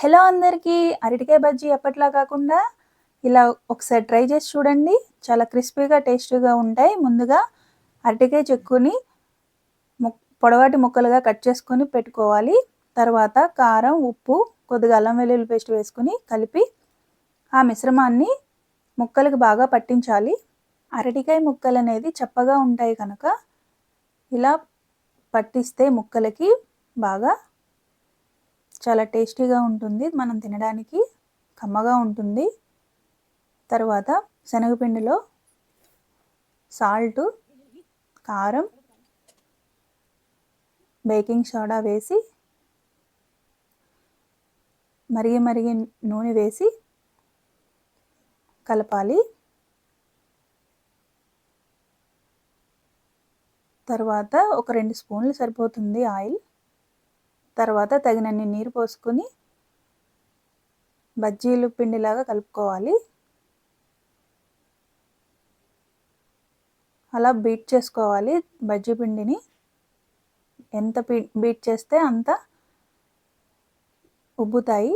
Hello అందరికీ అరటికాయ బజ్జీ ఎప్పట్లా కాకుండా ఇలా ఒకసారి ట్రై చేసి చూడండి. చాలా క్రిస్పీగా టేస్టీగా ఉంటాయి. ముందుగా అరటికాయ చెక్కుని పొడవాటి ముక్కలుగా కట్ చేసుకొని పెట్టుకోవాలి. తర్వాత కారం ఉప్పు కొద్దిగా అల్లం వెల్లుల్లి పేస్ట్ వేసుకుని కలిపి ఆ మిశ్రమాన్ని ముక్కలకు బాగా పట్టించాలి. అరటికాయ ముక్కలు అనేది చప్పగా ఉంటాయి కనుక ఇలా పట్టిస్తే ముక్కలకి బాగా చాలా టేస్టీగా ఉంటుంది. మనం తినడానికి కమ్మగా ఉంటుంది. తర్వాత శనగపిండిలో సాల్ట్ కారం బేకింగ్ సోడా వేసి మరిగి మరిగి నూనె వేసి కలపాలి. తర్వాత ఒక రెండు స్పూన్లు సరిపోతుంది ఆయిల్. తర్వాత తగినన్ని నీరు పోసుకొని బజ్జీలు పిండిలాగా కలుపుకోవాలి. అలా బీట్ చేసుకోవాలి బజ్జీ పిండిని. ఎంత బీట్ చేస్తే అంత ఉబ్బుతాయి.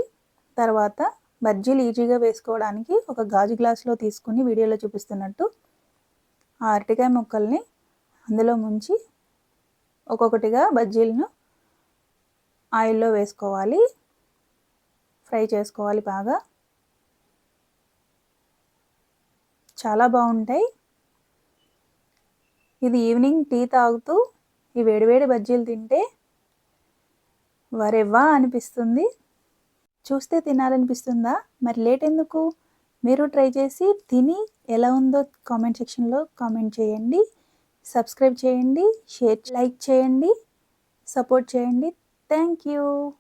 తర్వాత బజ్జీలు ఈజీగా వేసుకోవడానికి ఒక గాజు గ్లాసులో తీసుకుని వీడియోలో చూపిస్తున్నట్టు ఆ అరటికాయ ముక్కల్ని అందులో ముంచి ఒక్కొక్కటిగా బజ్జీలను ఆయిల్లో వేసుకోవాలి. ఫ్రై చేసుకోవాలి బాగా. చాలా బాగుంటాయి. ఇది ఈవినింగ్ టీ తాగుతూ ఈ వేడివేడి బజ్జీలు తింటే వరెవ్వా అనిపిస్తుంది. చూస్తే తినాలనిపిస్తుందా? మరి లేట్ ఎందుకు? మీరు ట్రై చేసి తిని ఎలా ఉందో కామెంట్ సెక్షన్లో కామెంట్ చేయండి. సబ్స్క్రైబ్ చేయండి. షేర్ లైక్ చేయండి. సపోర్ట్ చేయండి. Thank you.